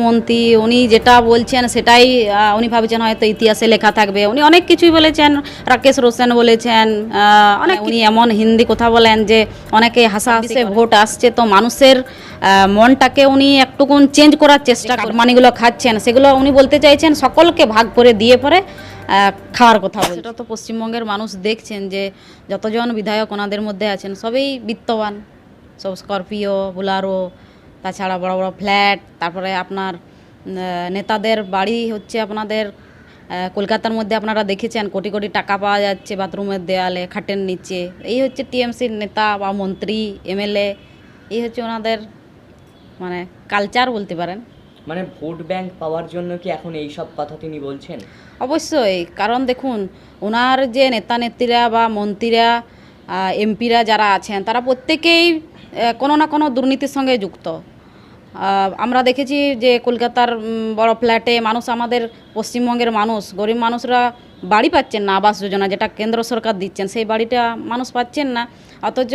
মন্ত্রী উনি যেটা বলছেন সেটাই উনি ভাবছেন হয়তো ইতিহাসে লেখা থাকবে। উনি অনেক কিছুই বলেছেন রাকেশ রোশন বলেছেন অনেক উনি এমন হিন্দি কথা বলেন যে অনেকে হাসাহাসি ভোট আসছে তো মানুষের মনটাকে উনি একটুকুন চেঞ্জ করার চেষ্টা করেন। মানিগুলো খাচ্ছেন সেগুলো উনি বলতে চাইছেন সকলকে ভাগ করে দিয়ে পরে খাওয়ার কথা বলছেন। সেটা তো পশ্চিমবঙ্গের মানুষ দেখছেন যে যতজন বিধায়ক ওনাদের মধ্যে আছেন সবই বিত্তবান। সব স্করপিও বুলারো তাছাড়া বড় বড় ফ্ল্যাট তারপরে আপনার নেতাদের বাড়ি হচ্ছে আপনাদের কলকাতার মধ্যে আপনারা দেখেছেন কোটি কোটি টাকা পাওয়া যাচ্ছে বাথরুমের দেয়ালে খাটের নিচে। এই হচ্ছে টিএমসির নেতা বা মন্ত্রী এমএলএ এই হচ্ছে ওনাদের মানে কালচার বলতে পারেন। মানে ভোট ব্যাংক পাওয়ার জন্য কি এখন এই সব কথা তিনি বলছেন? অবশ্যই কারণ দেখুন ওনার যে নেতা নেত্রীরা বা মন্ত্রীরা এমপিরা যারা আছেন তারা প্রত্যেকেই কোনো না কোনো দুর্নীতির সঙ্গে যুক্ত। আমরা দেখেছি যে কলকাতার বড় ফ্ল্যাটে মানুষ আমাদের পশ্চিমবঙ্গের মানুষ, গরিব মানুষরা বাড়ি পাচ্ছেন না আবাস যোজনা যেটা কেন্দ্র সরকার দিচ্ছেন, সেই বাড়িটা মানুষ পাচ্ছেন না। অথচ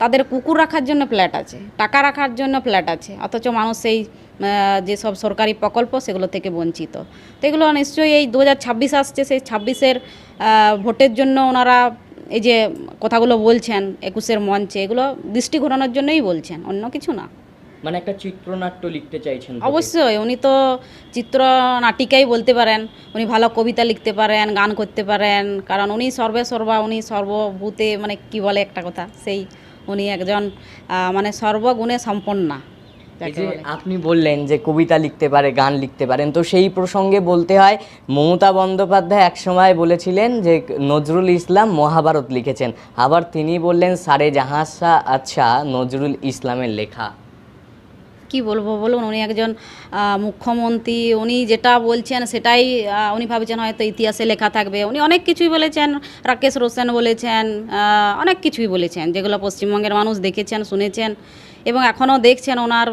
তাদের কুকুর রাখার জন্য ফ্ল্যাট আছে, টাকা রাখার জন্য ফ্ল্যাট আছে, অথচ মানুষ সেই যেসব সরকারি প্রকল্প সেগুলো থেকে বঞ্চিত। তো এগুলো নিশ্চয়ই এই দু হাজার ছাব্বিশ আসছে, সেই ছাব্বিশের ভোটের জন্য ওনারা এই যে কথাগুলো বলছেন, একুশের মঞ্চে, এগুলো দৃষ্টি ঘোরানোর জন্যই বলছেন, অন্য কিছু না। মানে একটা চিত্রনাট্য লিখতে চাইছেন অবশ্যই উনি তো চিত্র নাটিকাই বলতে পারেন উনি ভালো কবিতা লিখতে পারেন গান করতে পারেন কারণ উনি সর্বে সর্বা উনি সর্বভূতে মানে কি বলে একটা কথা সেই উনি একজন মানে সর্বগুণে সম্পন্না। আপনি বললেন যে কবিতা লিখতে পারে গান লিখতে পারেন তো সেই প্রসঙ্গে বলতে হয় মমতা বন্দ্যোপাধ্যায় একসময় বলেছিলেন যে নজরুল ইসলাম মহাভারত লিখেছেন আবার তিনি বললেন সারে জাহাসা আচ্ছা নজরুল ইসলামের লেখা কি বলব? বলুন, উনি একজন মুখ্যমন্ত্রী, উনি যেটা বলছেন সেটাই উনি ভাবছেন হয়তো ইতিহাসে লেখা থাকবে। উনি অনেক কিছুই বলেছেন, রাকেশ রোশন বলেছেন অনেক কিছুই বলেছেন, যেগুলো পশ্চিমবঙ্গের মানুষ দেখেছেন, শুনেছেন এবং এখনও দেখছেন ওনার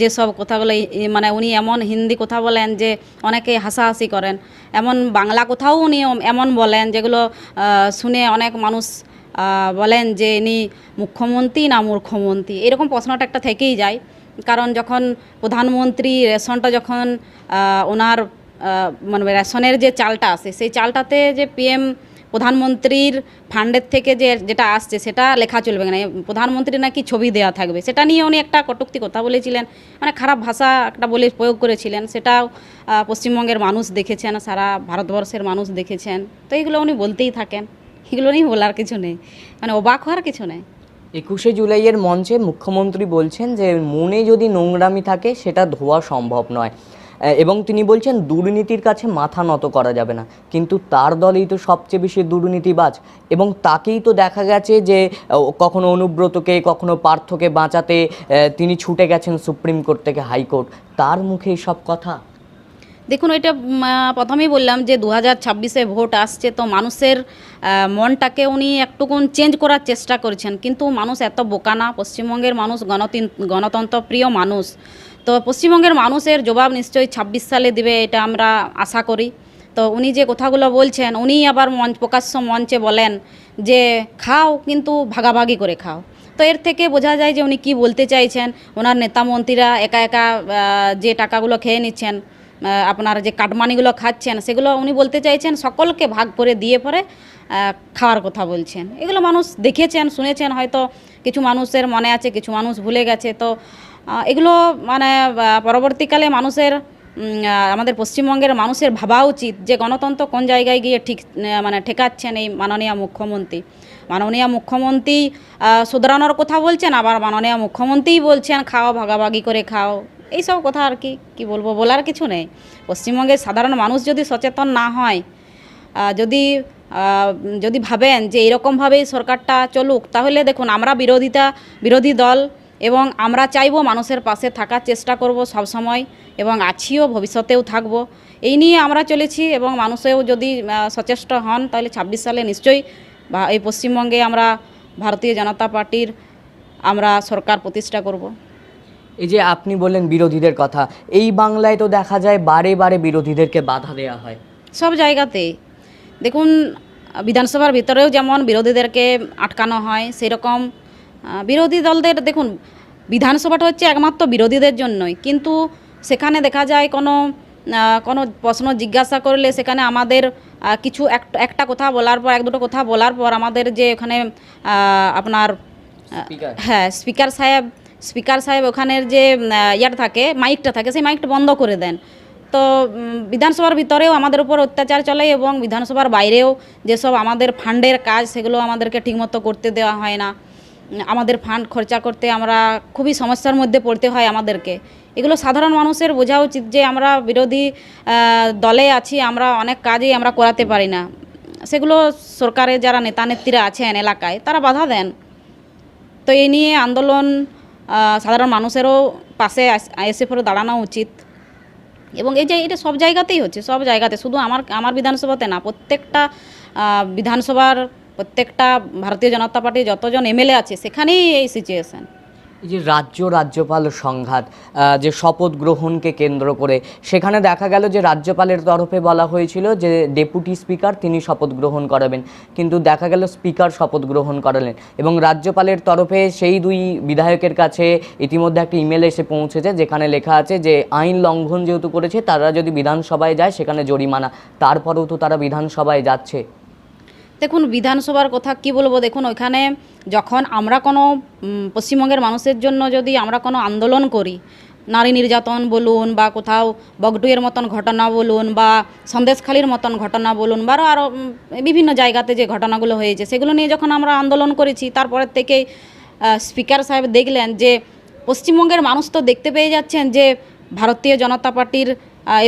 যেসব কথাগুলো মানে উনি এমন হিন্দি কথা বলেন যে অনেকে হাসাহাসি করেন। এমন বাংলা কথাও উনি এমন বলেন যেগুলো শুনে অনেক মানুষ বলেন যে ইনি মুখ্যমন্ত্রী না মূর্খমন্ত্রী। এরকম প্রশ্নটা একটা থেকেই যায়। কারণ যখন প্রধানমন্ত্রী রেশনটা যখন ওনার মানে রেশনের যে চালটা আসে সেই চালটাতে যে পিএম প্রধানমন্ত্রীর ফান্ডের থেকে যে যেটা আসছে, সেটা লেখা চলবে না। প্রধানমন্ত্রী নাকি ছবি দেওয়া থাকবে, সেটা নিয়ে উনি একটা কটুক্তি কথা বলেছিলেন। মানে খারাপ ভাষা একটা বলে প্রয়োগ করেছিলেন, সেটাও পশ্চিমবঙ্গের মানুষ দেখেছেন, সারা ভারতবর্ষের মানুষ দেখেছেন। তো এইগুলো উনি বলতেই থাকেন। এগুলো নিয়ে বলার কিছু নেই। মানে অবাক হওয়ার কিছু নেই। একুশে জুলাইয়ের মঞ্চে মুখ্যমন্ত্রী বলছেন যে মনে যদি নোংরামি থাকে, সেটা ধোয়া সম্ভব নয়। এবং তিনি বলছেন, দুর্নীতির কাছে মাথা নত করা যাবে না। কিন্তু তার দলেই তো সবচেয়ে বেশি দুর্নীতিবাজ। এবং তাকেই তো দেখা গেছে যে কখনো অনুব্রতকে, কখনো পার্থকে বাঁচাতে তিনি ছুটে গেছেন সুপ্রিম কোর্ট থেকে হাইকোর্ট। তার মুখে সব কথা? দেখুন এটা প্রথমেই বললাম যে দু হাজার ছাব্বিশে ভোট আসছে, তো মানুষের মনটাকে উনি একটুকুন চেঞ্জ করার চেষ্টা করেছেন। কিন্তু মানুষ এত বোকা না, পশ্চিমবঙ্গের মানুষ গণতিন, গণতন্ত্রপ্রিয় মানুষ। তো পশ্চিমবঙ্গের মানুষের জবাব নিশ্চয়ই ছাব্বিশ সালে দেবে, এটা আমরা আশা করি। তো উনি যে কথাগুলো বলছেন উনি আবার মঞ্চ, প্রকাশ্য মঞ্চে বলেন যে খাও, কিন্তু ভাগাভাগি করে খাও। তো এর থেকে বোঝা যায় যে উনি কি বলতে চাইছেন। ওনার নেতা মন্ত্রীরা একা একা যে টাকাগুলো খেয়ে নিচ্ছেন আপনার যে কাটমানিগুলো খাচ্ছেন, সেগুলো উনি বলতে চাইছেন, সকলকে ভাগ করে দিয়ে পরে খাওয়ার কথা বলছেন। এগুলো মানুষ দেখেছেন, শুনেছেন, হয়তো কিছু মানুষের মনে আছে, কিছু মানুষ ভুলে গেছে। তো এগুলো মানে পরবর্তীকালে মানুষের আমাদের পশ্চিমবঙ্গের মানুষের ভাবা উচিত যে গণতন্ত্র কোন জায়গায় গিয়ে ঠিক মানে ঠেকাচ্ছেন এই মাননীয় মুখ্যমন্ত্রী। মাননীয় মুখ্যমন্ত্রী শুধরানোর কথা বলছেন, আবার মাননীয় মুখ্যমন্ত্রীই বলছেন, খাও, ভাগাভাগি করে খাও। এইসব কথা আর কি কি বলব? বলার কিছু নেই। পশ্চিমবঙ্গের সাধারণ মানুষ যদি সচেতন না হয় যদি যদি ভাবেন যে এরকমভাবেই সরকারটা চলুক, তাহলে দেখুন, আমরা বিরোধিতা, বিরোধী দল এবং আমরা চাইব মানুষের পাশে থাকার চেষ্টা করব সব সময় এবং আছিও, ভবিষ্যতেও থাকব। এই নিয়ে আমরা চলেছি এবং মানুষেও যদি সচেষ্ট হন, তাহলে ছাব্বিশ সালে নিশ্চয়ই এই পশ্চিমবঙ্গে আমরা ভারতীয় জনতা পার্টির আমরা সরকার প্রতিষ্ঠা করব। এই যে আপনি বললেন বিরোধীদের কথা এই বাংলায় তো দেখা যায় বারে বারে বিরোধীদেরকে বাধা দেওয়া হয়। সব জায়গাতে দেখুন বিধানসভার ভিতরেও যেমন বিরোধীদেরকে আটকানো হয় সেরকম বিরোধী দলদের দেখুন বিধানসভাটা হচ্ছে একমাত্র বিরোধীদের জন্যই। কিন্তু সেখানে দেখা যায় কোনো কোনো প্রশ্ন জিজ্ঞাসা করলে সেখানে আমাদের কিছু এক- একটা কথা বলার পর এক দুটো কথা বলার পর আমাদের যে ওখানে আপনার হ্যাঁ স্পিকার সাহেব স্পিকার সাহেব ওখানের যে ইয়ার থাকে, মাইকটা থাকে, সেই মাইকটা বন্ধ করে দেন। তো বিধানসভার ভিতরেও আমাদের উপর অত্যাচার চলে এবং বিধানসভার বাইরেও যেসব আমাদের ফান্ডের কাজ, সেগুলো আমাদেরকে ঠিকমতো করতে দেওয়া হয় না। আমাদের ফান্ড খরচা করতে আমরা খুবই সমস্যার মধ্যে পড়তে হয় আমাদেরকে। এগুলো সাধারণ মানুষের বোঝা উচিত যে আমরা বিরোধী দলে আছি, আমরা অনেক কাজই আমরা করাতে পারি না। সেগুলো সরকারের যারা নেতা নেত্রীরা আছেন এলাকায়, তারা বাধা দেন। তো এই নিয়ে আন্দোলন সাধারণ মানুষেরও পাশে এসে পরে দাঁড়ানো উচিত। এবং এই যে এটা সব জায়গাতেই হচ্ছে, সব জায়গাতে। শুধু আমার আমার বিধানসভাতে না, প্রত্যেকটা বিধানসভার প্রত্যেকটা ভারতীয় জনতা পার্টির যতজন এমএলএ আছে, সেখানেই এই সিচুয়েশন যে রাজ্য রাজ্যপাল সংঘাত যে শপথ গ্রহণকে কেন্দ্র করে, সেখানে দেখা গেল যে রাজ্যপালের তরফে বলা হয়েছিল যে ডেপুটি স্পিকার তিনি শপথ গ্রহণ করাবেন। কিন্তু দেখা গেল স্পিকার শপথ গ্রহণ করালেন এবং রাজ্যপালের তরফে সেই দুই বিধায়কের কাছে ইতিমধ্যে একটা ইমেল এসে পৌঁছেছে, যেখানে লেখা আছে যে আইন লঙ্ঘন যেহেতু করেছে, তারা যদি বিধানসভায় যায় সেখানে জরিমানা, তারপরেও তো তারা বিধানসভায় যাচ্ছে। দেখুন, বিধানসভার কথা কি বলব? দেখুন, ওইখানে যখন আমরা কোনো পশ্চিমবঙ্গের মানুষের জন্য যদি আমরা কোনো আন্দোলন করি, নারী নির্যাতন বলুন বা কোথাও বগটুয়ের মতন ঘটনা বলুন বা সন্দেশখালির মতন ঘটনা বলুন বা আরও বিভিন্ন জায়গাতে যে ঘটনাগুলো হয়েছে, সেগুলো নিয়ে যখন আমরা আন্দোলন করেছি, তারপরের থেকেই স্পিকার সাহেব দেখলেন যে পশ্চিমবঙ্গের মানুষ তো দেখতে পেয়ে যাচ্ছেন যে ভারতীয় জনতা পার্টির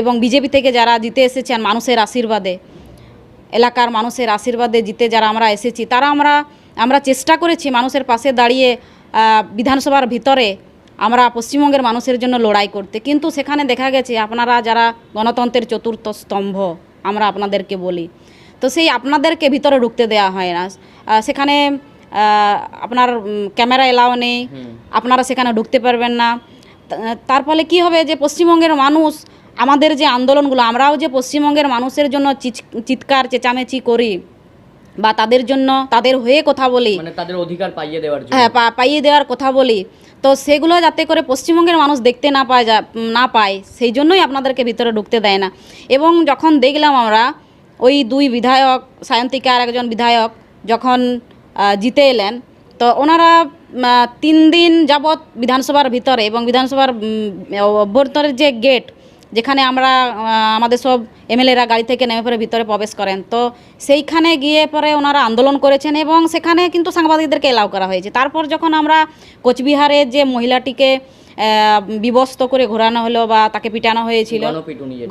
এবং বিজেপি থেকে যারা জিতে এসেছেন মানুষের আশীর্বাদে। এলাকার মানুষের আশীর্বাদে জিতে যারা আমরা এসেছি তারা আমরা আমরা চেষ্টা করেছি মানুষের পাশে দাঁড়িয়ে বিধানসভার ভিতরে আমরা পশ্চিমবঙ্গের মানুষের জন্য লড়াই করতে। কিন্তু সেখানে দেখা গেছে আপনারা যারা গণতন্ত্রের চতুর্থ স্তম্ভ আমরা আপনাদেরকে বলি তো সেই আপনাদেরকে ভিতরে ঢুকতে দেওয়া হয় না। সেখানে আপনার ক্যামেরা এলাও নেই আপনারা সেখানে ঢুকতে পারবেন না। তার ফলে কী হবে যে পশ্চিমবঙ্গের মানুষ আমাদের যে আন্দোলনগুলো আমরাও যে পশ্চিমবঙ্গের মানুষের জন্য চিৎ- চিৎকার চেঁচামেচি করি বা তাদের জন্য তাদের হয়ে কথা বলি। মানে তাদের অধিকার পাইয়ে দেওয়ার হ্যাঁ পা- পাইয়ে দেওয়ার কথা বলি। তো সেগুলো যাতে করে পশ্চিমবঙ্গের মানুষ দেখতে না পায় যা না পায় সেই জন্যই আপনাদেরকে ভিতরে ঢুকতে দেয় না। এবং যখন দেখলাম আমরা ওই দুই বিধায়ক সায়ন্তিকা আর একজন বিধায়ক যখন জিতে এলেন তো ওনারা তিন দিন যাবৎ বিধানসভার ভিতরে এবং বিধানসভার অভ্যন্তরের যে গেট যেখানে আমরা আমাদের সব এমএলএরা গাড়ি থেকে নেমে পরে ভিতরে প্রবেশ করেন। তো সেইখানে গিয়ে পরে ওনারা আন্দোলন করেছেন এবং সেখানে কিন্তু সাংবাদিকদেরকে এলাও করা হয়েছে। তারপর যখন আমরা কোচবিহারে যে মহিলাটিকে বিবস্ত করে ঘোরানো হলো বা তাকে পিটানো হয়েছিল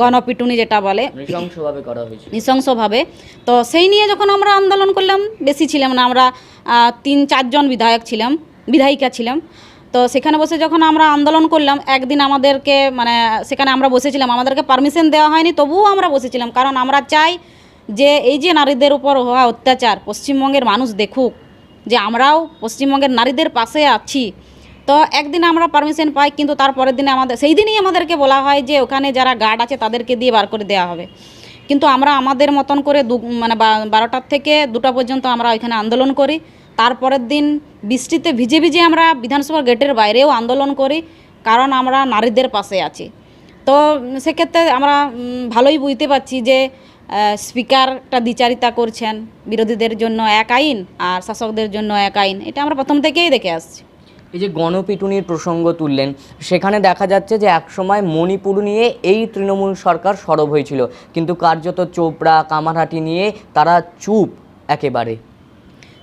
গণপিটুনি যেটা। বলে নৃশংসভাবে তো সেই নিয়ে যখন আমরা আন্দোলন করলাম বেশি ছিলাম না আমরা তিন চারজন বিধায়ক ছিলাম বিধায়িকা ছিলাম। তো সেখানে বসে যখন আমরা আন্দোলন করলাম, একদিন আমাদেরকে মানে সেখানে আমরা বসেছিলাম, আমাদেরকে পারমিশন দেওয়া হয়নি, তবুও আমরা বসেছিলাম। কারণ আমরা চাই যে এই যে নারীদের উপর হওয়া অত্যাচার পশ্চিমবঙ্গের মানুষ দেখুক, যে আমরাও পশ্চিমবঙ্গের নারীদের পাশে আছি। তো একদিন আমরা পারমিশন পাই, কিন্তু তারপরের দিনে আমাদের সেই দিনই আমাদেরকে বলা হয় যে ওখানে যারা গার্ড আছে, তাদেরকে দিয়ে বার করে দেওয়া হবে। কিন্তু আমরা আমাদের মতন করে দু মানে বারোটার থেকে দুটা পর্যন্ত আমরা ওইখানে আন্দোলন করি। তারপরের দিন বৃষ্টিতে ভিজে ভিজে আমরা বিধানসভার গেটের বাইরেও আন্দোলন করি, কারণ আমরা নারীদের পাশে আছি। তো সেক্ষেত্রে আমরা ভালোই বুঝতে পারছি যে স্পিকারটা দ্বিচারিতা করছেন, বিরোধীদের জন্য এক আইন আর শাসকদের জন্য এক আইন। এটা আমরা প্রথম থেকেই দেখে আসছি। এই যে গণপিটুনির প্রসঙ্গ তুললেন, সেখানে দেখা যাচ্ছে যে একসময় মণিপুর নিয়ে এই তৃণমূল সরকার সরব হয়েছিল। কিন্তু কার্যত চোপড়া, কামারহাটি নিয়ে তারা চুপ একেবারে।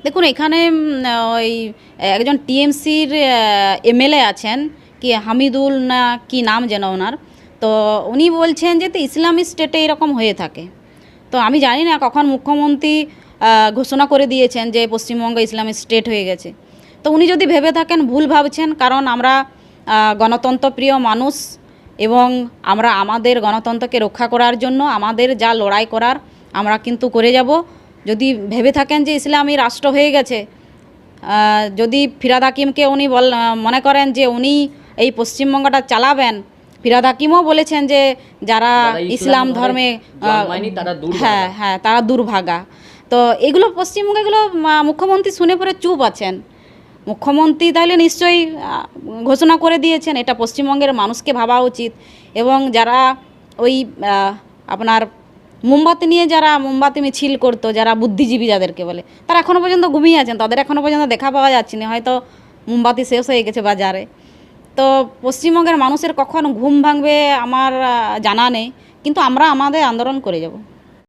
দেখুন, এখানে ওই, একজন টিএমসির এমএলএ আছেন, কি হামিদুল না কি নাম যেন ওনার। তো উনি বলছেন যে, তো ইসলামী স্টেটে এরকম হয়ে থাকে। তো আমি জানি না কখন মুখ্যমন্ত্রী ঘোষণা করে দিয়েছেন যে, পশ্চিমবঙ্গ ইসলামী স্টেট হয়ে গেছে। তো উনি যদি ভেবে থাকেন, ভুল ভাবছেন, কারণ আমরা গণতন্ত্রপ্রিয় মানুষ এবং আমরা আমাদের গণতন্ত্রকে রক্ষা করার জন্য, আমাদের যা লড়াই করার, আমরা কিন্তু করে যাব। যদি ভেবে থাকেন যে ইসলামী রাষ্ট্র হয়ে গেছে যদি ফিরাদ হাকিমকে উনি বল মনে করেন যে উনি এই পশ্চিমবঙ্গটা চালাবেন ফিরাদ হাকিমও বলেছেন যে যারা ইসলাম ধর্মে। হ্যাঁ হ্যাঁ তারা দুর্ভাগা। তো এগুলো পশ্চিমবঙ্গে এগুলো মুখ্যমন্ত্রী শুনে পরে চুপ আছেন। মুখ্যমন্ত্রী তাহলে নিশ্চয়ই ঘোষণা করে দিয়েছেন এটা পশ্চিমবঙ্গের মানুষকে ভাবা উচিত। এবং যারা ওই আপনার মোমবাতি নিয়ে যারা মোমবাতি মিছিল করতো, যারা বুদ্ধিজীবী যাদেরকে বলে, তারা এখনও পর্যন্ত ঘুমিয়ে আছেন। তাদের এখনও পর্যন্ত দেখা পাওয়া যাচ্ছে না হয়তো মোমবাতি শেষ হয়ে গেছে বাজারে। তো পশ্চিমবঙ্গের মানুষের কখন ঘুম ভাঙবে আমার জানা নেই। কিন্তু আমরা আমাদের আন্দোলন করে যাব।